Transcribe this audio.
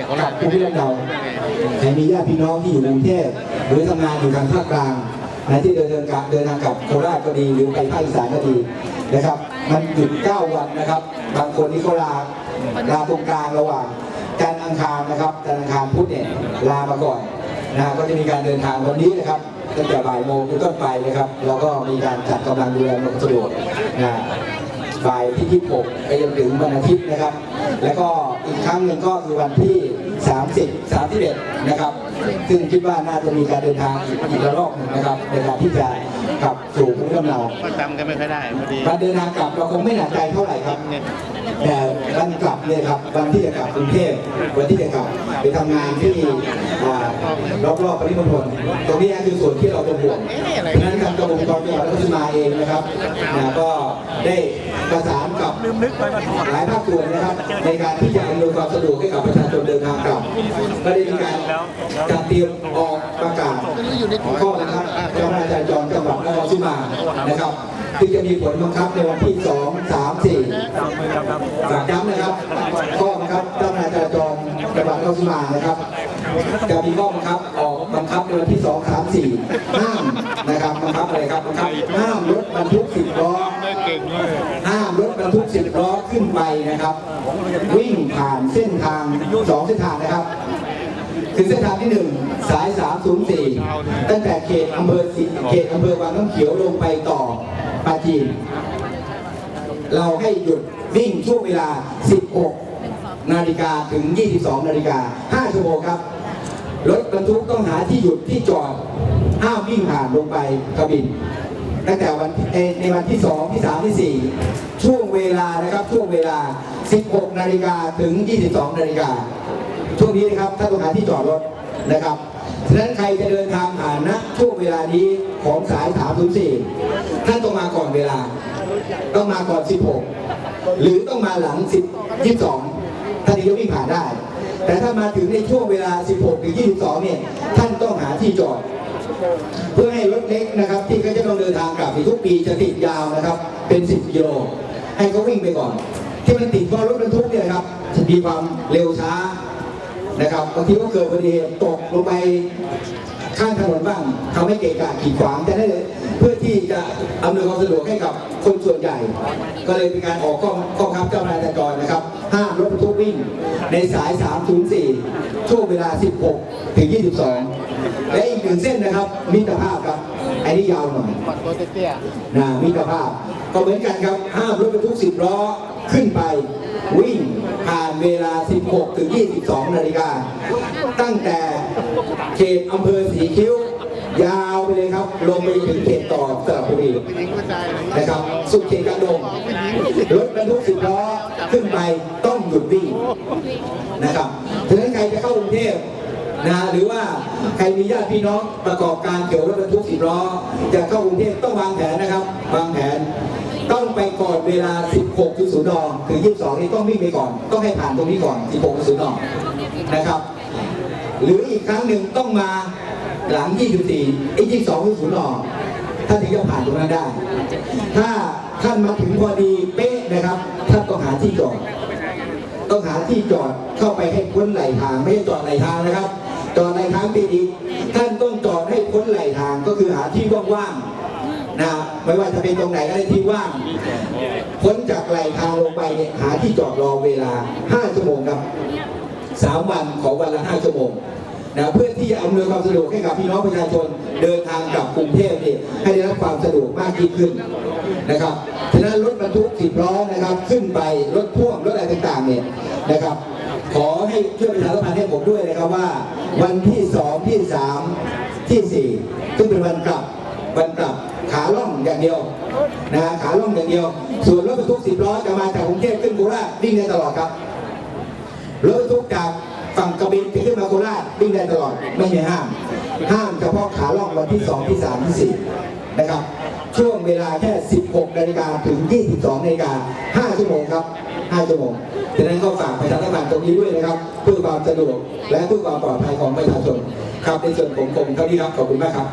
กับภูมิลำเนาใครมีญาติพี่น้องที่อยู่กรุงเทพหรือทำงานอยู่ทางภาคกลางนะที่เดินเดินกลับเดินทางกลับโคราชก็ดีหรือไปภาคอีสานก็ดีนะครับ มันหยุด 9 วันนะครับ บางคนนี่เขาลาลาตรงกลางระหว่างจันทร์อังคารนะครับจันทร์อังคารพุธเนี่ยลามาก่อนนะฮะก็จะมีการเดินทางวันนี้นะครับตั้งแต่บ่ายโมงเป็นต้นไปนะครับแล้วก็มีการจัดกำลังดูแลความสะดวกนะ บ่ายที่ 26 ไปจนถึงวันอาทิตย์นะครับ แล้วก็อีกครั้งหนึ่งก็คือวันที่ 30 31 นะครับ ซึ่งคิดว่าน่าจะมีการเดินทางอีกอีกระลอกหนึ่งนะครับในการที่จะกลับสู่ภูมิลำเนาก็จำกันไม่ค่อยได้พอดีการเดินทางกลับเราคงไม่หนักใจเท่าไหร่ครับแต่วันกลับเนี่ยครับวันที่จะกลับกรุงเทพวันที่จะกลับไปทำงานที่อ่ารอบๆปริมณฑลตรงนี้คือส่วนที่เราเป็นห่วงเพราะฉะนั้นทางกรมการจังหวัดนครราชสีมาเองนะครับนะก็ ได้ประสานกับหลายภาคส่วนนะครับ ในการที่จะอำนวยความสะดวกให้กับประชาชนเดินทางกลับก็ได้มีการจัดเตรียมออกประกาศข้อบังคับเจ้าหน้าที่จราจรจังหวัดนครสีมานะครับที่จะมีผลบังคับในวันที่ 2 3 4ฝากย้ำนะครับข้อบังคับเจ้าหน้าที่จราจรจังหวัดนครสีมานะครับจะมีข้อบังคับออกบังคับในวันที่ 2 3 4ห้ามนะครับบังคับอะไรครับบังคับห้ามรถบรรทุก10ล้อ เก่งเลยห้ามรถบรรทุก10ล้อขึ้นไปนะครับ วิ่งผ่านเส้นทางสองเส้นทางนะครับ คือเส้นทางที่1สาย 304 ตั้งแต่เขตอำเภอสิเขตอำเภอวังน้ำเขียวลงไปต่อปาจีน เราให้หยุดวิ่งช่วงเวลา 16 นาฬิกาถึง 22 นาฬิกา 5 ชั่วโมงครับ รถบรรทุกต้องหาที่หยุดที่จอดห้ามวิ่งผ่านลงไปกระบิน ตั้งแต่วันเอ่อในวันที่ 2 ที่ 3 ที่ 4 ช่วงเวลานะครับช่วงเวลา 16 นาฬิกาถึง 22 นาฬิกาช่วงนี้นะครับท่าต้องหาที่จอดรถนะครับฉะนั้นใครจะเดินทางผ่านนะช่วงเวลานี้ของสาย 304 ท่านต้องมาก่อนเวลา ต้องมาก่อน 16 หรือต้องมาหลัง 10 22 ท่านถึงจะวิ่งผ่านได้ แต่ถ้ามาถึงในช่วงเวลา 16 ถึง 22 เนี่ย ท่านต้องหาที่จอด เพื่อในะครับ ที่เขาจะต้องเดินทางกลับในทุกปีจะติดยาวนะครับ เป็น 10กิโลให้เขาวิ่งไปก่อน ที่มันติดเพราะรถบรรทุกเนี่ยครับจะมีความเร็วช้านะครับบางทีก็เกิดอุบัติเหตุตกลงไปข้างถนนบ้างทำให้เกะกะขีดขวางจะได้เลยเพื่อที่จะอำนวยความสะดวกให้กับคนส่วนใหญ่ ก็เลยเป็นการออกข้อข้อคับเจ้าน้าที่จราจรนะครับห้ามรถบรรทุกวิ่งในสาย 304 ช่วงเวลา 16 ถึง 22 และอีกหนึ่งเส้นนะครับมิตรภาพครับ อันนี้ยาวหน่อยปัดตัวเตี้ยนะมิตรภาพ ก็เหมือนกันครับห้ามรถบรรทุก10ล้อขึ้นไป วิ่งผ่านเวลา 16 ถึง 22 นาฬิกา ตั้งแต่เขตอำเภอสีคิ้วยาวไปเลยครับ ลงไปถึงเขตต่อสระบุรีผู้หญิงผู้ชายเลยนะครับ สุดเขตการดงรถบรรทุก10ล้อขึ้นไปต้องหยุดวิ่งนะครับถึงนั้นใครจะเข้ากรุงเทพ นะหรือว่าใครมีญาติพี่น้องประกอบการเกี่ยวรถบรรทุกสิบล้อจะเข้ากรุงเทพต้องวางแผนนะครับ วางแผนต้องไปก่อนเวลา 16.0นถึง 22 นี่ต้องวิ่งไปก่อน ต้องให้ผ่านตรงนี้ก่อน 16.0นนะครับ หรืออีกครั้งหนึ่งต้องมาหลัง 24ไอ้22.0นท่านถึงจะผ่านตรงนั้นได้ ถ้าท่านมาถึงพอดีเป๊ะนะครับ ท่านต้องหาที่จอด ต้องหาที่จอดเข้าไปให้พ้นไหลทาง ไม่ใช่จอดไหลทางนะครับ จอดไหลทางปีอีกท่านต้องจอดให้พ้นไหลทางก็คือหาที่ว่างๆนะไม่ว่าจะเป็นตรงไหนก็ได้ที่ว่างพ้นจากไหลทางลงไปเนี่ยหาที่จอดรอเวลา 5 ชั่วโมงครับสามวันขอวันละ 5 ชั่วโมงนะเพื่อที่จะอำนวยความสะดวกให้กับพี่น้องประชาชนเดินทางกลับกรุงเทพเนี่ยให้ได้รับความสะดวกมากยิ่งขึ้นนะครับฉะนั้นรถบรรทุกสิบล้อนะครับ ขึ้นไปรถพ่วงรถอะไรต่างๆเนี่ยนะครับ ขอให้ช่วยประชาสัมพันธ์ให้ผมด้วยนะครับว่า วันที่สองที่สามที่สี่ซึ่งเป็นวันกลับวันกลับขาล่องอย่างเดียวนะขาล่องอย่างเดียว ส่วนรถบรรทุกสิบล้อจะมาจากกรุงเทพขึ้นโคราชวิ่งได้ตลอดครับรถบรรทุกจากฝั่งกระบินขึ้นมาโคราชวิ่งได้ตลอดไม่มีห้าม ห้ามเฉพาะขาล่องวันที่2ที่3ที่4นะครับ เวลาแค่ 16นาฬิกาถึง 22นาฬิกา5ชั่วโมงครับ 5 ชั่วโมงดังนั้นก็ฝากประชาสัมพันธ์ตรงนี้ด้วยนะครับ เพื่อความสะดวกและเพื่อความปลอดภัยของประชาชน ครับในส่วนผมคงผมเท่านี้ครับ ขอบคุณมากครับ